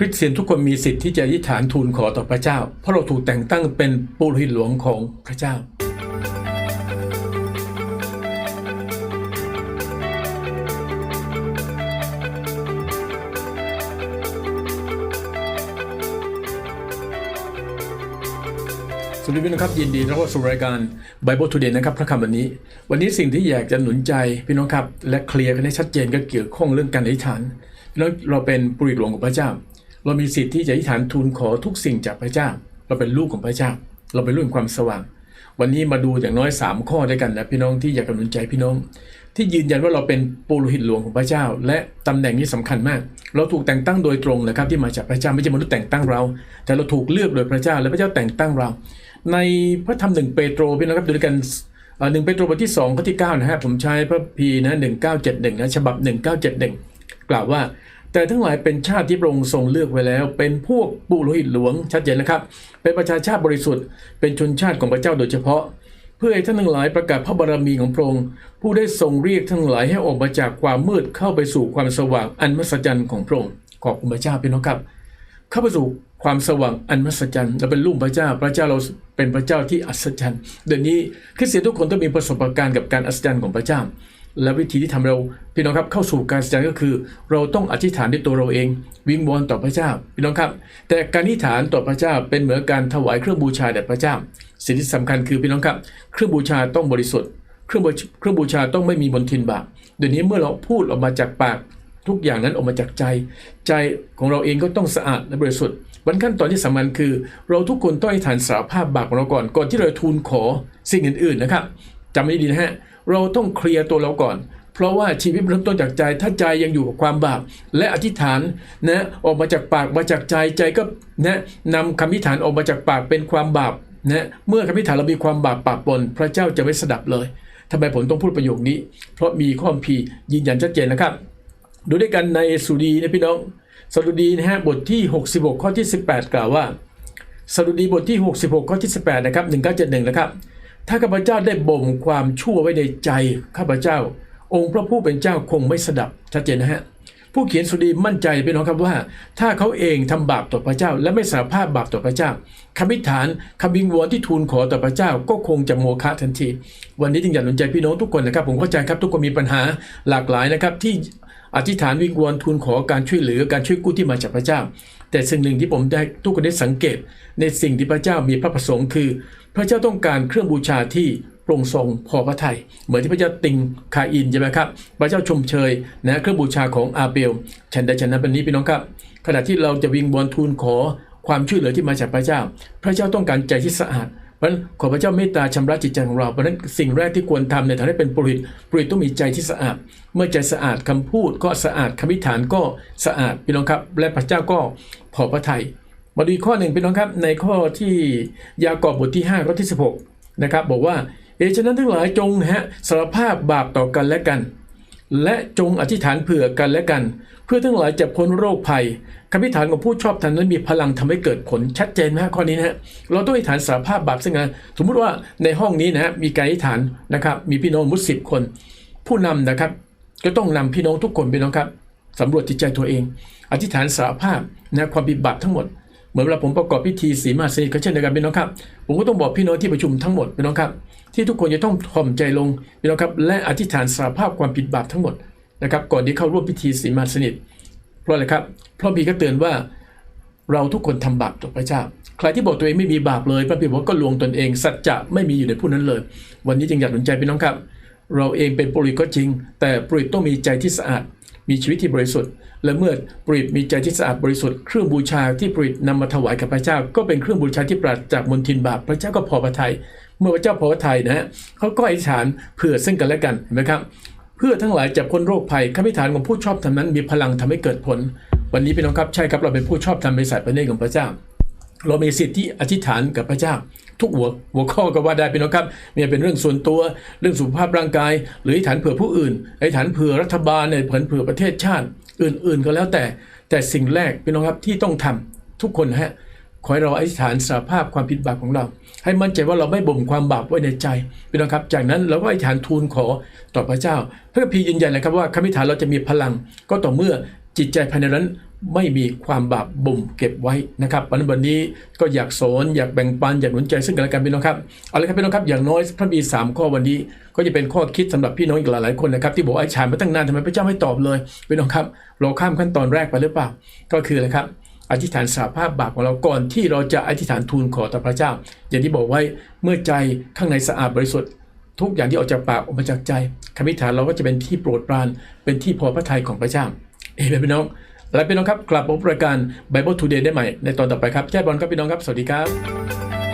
คริสเตียนทุกคนมีสิทธิ์ที่จะอธิษฐานทูลขอต่อพระเจ้า เพราะเราถูกแต่งตั้งเป็นปุโรหิตหลวงของพระเจ้า สวัสดีพี่น้องครับยินดีต้อนรับสู่รายการ Bible Today นะครับพระคำวันนี้ วันนี้สิ่งที่อยากจะหนุนใจพี่น้องครับ และเคลียร์กันให้ชัดเจนก็เกี่ยวข้องเรื่องการอธิษฐานพี่น้องเราเป็นปุริตหลวงของพระเจ้า เรามีสิทธิ์ที่จะอธิษฐานทูลขอทุกสิ่งจากพระเจ้า เราเป็นลูกของพระเจ้า เราเป็นลูกแห่งความสว่าง วันนี้มาดูอย่างน้อย 3 ข้อด้วยกันนะพี่น้องที่อยากกำลังใจพี่น้อง ที่ยืนยันว่าเราเป็นปุโรหิตหลวงของพระเจ้า และตำแหน่งนี้สำคัญมาก เราถูกแต่งตั้งโดยตรงนะครับที่มาจากพระเจ้าไม่ใช่มนุษย์แต่งตั้งเรา แต่เราถูกเลือกโดยพระเจ้าและพระเจ้าแต่งตั้งเรา ในพระธรรมหนึ่งเปโตรพี่น้องครับดูด้วยกันหนึ่งเปโตรบทที่2ข้อที่9นะฮะผมใช้พระพีนะ1971นะฉบับ 1971 กล่าวว่า แต่ทั้งหลายเป็นชาติที่พระองค์ทรงเลือกไว้แล้ว เป็นพวกปุโรหิตหลวงชัดเจนนะครับ เป็นประชาชาติบริสุทธิ์ เป็นชนชาติของพระเจ้าโดยเฉพาะ เพื่อให้ท่านทั้งหลายประกาศพระบารมีของพระองค์ผู้ได้ทรงเรียกทั้งหลายให้ออกมาจากความมืดเข้าไปสู่ความสว่างอันมหัศจรรย์ของพระองค์ขอบคุณพระเจ้าพี่น้องครับ เข้าไปสู่ความสว่างอันมหัศจรรย์เราเป็นลูกพระเจ้า พระเจ้าเราเป็นพระเจ้าที่อัศจรรย์เดี๋ยวนี้คริสเตียนทุกคนต้องมีประสบการณ์กับการอัศจรรย์ของพระเจ้า และวิธีที่ทำเราพี่น้องครับเข้าสู่การอัศจรรย์ก็คือ เราต้องอธิษฐานด้วยตัวเราเอง วิงวอนต่อพระเจ้าพี่น้องครับ แต่การอธิษฐานต่อพระเจ้าเป็นเหมือนการถวายเครื่องบูชาแด่พระเจ้า สิ่งที่สำคัญคือพี่น้องครับ เครื่องบูชาต้องบริสุทธิ์เครื่องเครื่องบูชาต้องไม่มีมลทินบาปเดี๋ยวนี้เมื่อเราพูดออกมาจากปากทุกอย่างนั้นออกมาจากใจ ใจของเราเองก็ต้องสะอาดและบริสุทธิ์วันขั้นตอนที่สำคัญคือ เราทุกคนต้องอธิษฐานสารภาพบาปของเราก่อนก่อนที่เราจะทูลขอสิ่งอื่นๆนะครับ จำไว้ดีนะฮะ เราต้องเคลียร์ตัวเราก่อน เพราะว่าชีวิตเริ่มต้นจากใจ ถ้าใจยังอยู่กับความบาป และอธิษฐานนะออกมาจากปากมาจากใจใจก็นะนำคำอธิษฐานออกมาจากปากเป็นความบาปนะเมื่อคำอธิษฐานเรามีความบาปปะปน พระเจ้าจะไม่สดับเลยทำไมผมต้องพูดประโยคนี้ เพราะมีข้อพียืนยันชัดเจนนะครับ ดูด้วยกันในสุดีนะพี่น้องสดุดีนะฮะบทที่ 66 ข้อที่ 18 กล่าวว่าสดุดีบทที่ 66 ข้อที่ 18 นะครับ 1971 นะครับ ถ้าข้าพเจ้าได้บ่มความชั่วไว้ในใจข้าพเจ้า องค์พระผู้เป็นเจ้าคงไม่สดับชัดเจนนะฮะผู้เขียนสุดีมั่นใจพี่น้องครับว่า ถ้าเขาเองทำบาปต่อพระเจ้า และไม่สารภาพบาปต่อพระเจ้าคำพิฐานคำวิงวอนที่ทูลขอต่อพระเจ้า ก็คงจะโมฆะทันที วันนี้จึงอยากหนุนใจพี่น้องทุกคนนะครับ ผมเข้าใจครับทุกคนมีปัญหาหลากหลายนะครับ ที่อธิษฐานวิงวอนทูลขอการช่วยเหลือการช่วยกู้ที่มาจากพระเจ้า แต่สิ่งหนึ่งที่ผมได้ทุกคนได้สังเกต ในสิ่งที่พระเจ้ามีพระประสงค์คือ ระเจ้าต้องการเครื่องบูชาที่โปร่งทรงพอพระทัยเหมือนที่พระเจ้าติงคาอินใช่ไหมครับ พระเจ้าชมเชยนะเครื่องบูชาของอาเบลฉันใดฉันนั้นเป็นนี้พี่น้องครับ ขณะที่เราจะวิงวอนทูลขอความช่วยเหลือที่มาจากพระเจ้า พระเจ้าต้องการใจที่สะอาดเพราะนั้นขอพระเจ้าเมตตาชำระจิตใจของเราเพราะนั้นสิ่งแรกที่ควรทำในฐานะเป็นปุริตปุริตต้องมีใจที่สะอาด เมื่อใจสะอาดคำพูดก็สะอาดคำวิฐานก็สะอาดพี่น้องครับ และพระเจ้าก็พอพระทัย มาดูอีข้อหนึ่งพี่น้องครับในข้อที่ยากอบบทที่5ข้อที่ 16นะครับบอกว่าเอฉะนั้นทั้งหลายจงฮะสารภาพบาปต่อกันและกัน และจงอธิษฐานเผื่อกันและกัน เพื่อทั้งหลายจะพ้นโรคภัยคำอธิษฐานของผู้ชอบธรรมนั้นมีพลังทำให้เกิดผลชัดเจนนะฮะข้อนี้นะฮะเราต้องอธิษฐานสารภาพบาปซึ่งกันสมมุติว่าในห้องนี้นะฮะมีการอธิษฐานนะครับมีพี่น้องมุสสิบคน ผู้นำนะครับ ก็ต้องนำพี่น้องทุกคนพี่น้องครับสำรวจจิตใจตัวเอง อธิษฐานสารภาพนะความผิดบาปทั้งหมด เหมือนเวลาผมประกอบพิธีสีมาสนิทก็เช่นเดียวกันพี่น้องครับ ผมก็ต้องบอกพี่น้องที่ประชุมทั้งหมดพี่น้องครับ ที่ทุกคนจะต้องถ่อมใจลงพี่น้องครับ และอธิษฐานสารภาพความผิดบาปทั้งหมดนะครับ ก่อนที่เข้าร่วมพิธีสีมาสนิท เพราะอะไรครับ เพราะพี่ก็เตือนว่าเราทุกคนทำบาปต่อพระเจ้า ใครที่บอกตัวเองไม่มีบาปเลย พระพีบอกว่าก็ลวงตนเอง สัจจะไม่มีอยู่ในผู้นั้นเลย วันนี้จึงอยากหนุนใจพี่น้องครับ เราเองเป็นปุริก็จริง แต่ปุริต้องมีใจที่สะอาด มีชีวิตที่บริสุทธิ์ และเมื่อปริตมีใจที่สะอาดบริสุทธิ์ เครื่องบูชาที่ปริตนำมาถวายกับพระเจ้า ก็เป็นเครื่องบูชาที่ปราศจากมลทินบาปพระเจ้าก็พอพระทัยเมื่อพระเจ้าพอพระทัยนะฮะเขาก็อธิษฐานเผื่อซึ่งกันและกันเห็นไหมครับเพื่อทั้งหลายจะพ้นโรคภัยคำพิฐานของผู้ชอบทำนั้นมีพลังทำให้เกิดผล วันนี้พี่น้องครับใช่ครับเราเป็นผู้ชอบทำในสายพระเนตรของพระเจ้า เรามีสิทธิที่อธิษฐานกับพระเจ้า ทุกหัวหัวข้อก็ว่าได้พี่น้องครับไม่ว่าเป็นเรื่องส่วนตัวเรื่องสุขภาพร่างกาย หรืออธิษฐานเผื่อผู้อื่นอธิษฐานเผื่อรัฐบาลเนี่ยเผื่อเผื่อประเทศชาติ อื่นๆ ก็แล้วแต่ แต่สิ่งแรกพี่น้องครับที่ต้องทำทุกคนฮะขอให้เราอธิษฐานสารภาพความผิดบาปของเรา ให้มั่นใจว่าเราไม่บ่มความบาปไว้ในใจพี่น้องครับ จากนั้นเราก็อธิษฐานทูลขอต่อพระเจ้าเพื่อพีร์ยืนยันนะครับว่าคำอธิษฐานเราจะมีพลังก็ต่อเมื่อจิตใจภายในนั้น ไม่มีความบาปบ่มเก็บไว้นะครับวันนี้วันนี้ก็อยากสอนอยากแบ่งปันอยากหนุนใจซึ่งกันและกันพี่น้องครับเอาละครับพี่น้องครับอย่างน้อยพระบีสามข้อวันนี้ ก็จะเป็นข้อคิดสำหรับพี่น้องอีกหลายๆคนนะครับที่บอกไอ้ฉายมาตั้งนานทำไมพระเจ้าไม่ตอบเลยพี่น้องครับ เราข้ามขั้นตอนแรกไปหรือเปล่า ก็คืออะไรครับอธิษฐานสาภาพบาปของเราก่อนที่เราจะอธิษฐานทูลขอต่อพระเจ้า อย่างที่บอกไว้เมื่อใจข้างในสะอาดบริสุทธิ์ทุกอย่างที่ออกจากปากออกมาจากใจคำอธิษฐานเราก็จะเป็นที่โปรดปรานเป็นที่พอพระทัยของพระเจ้าเอ้ยพี่น้อง และพี่น้องครับกลับมาพบรายการ Bible Today ได้ใหม่ในตอนต่อไปครับแจ้บอลครับพี่น้องครับ สวัสดีครับ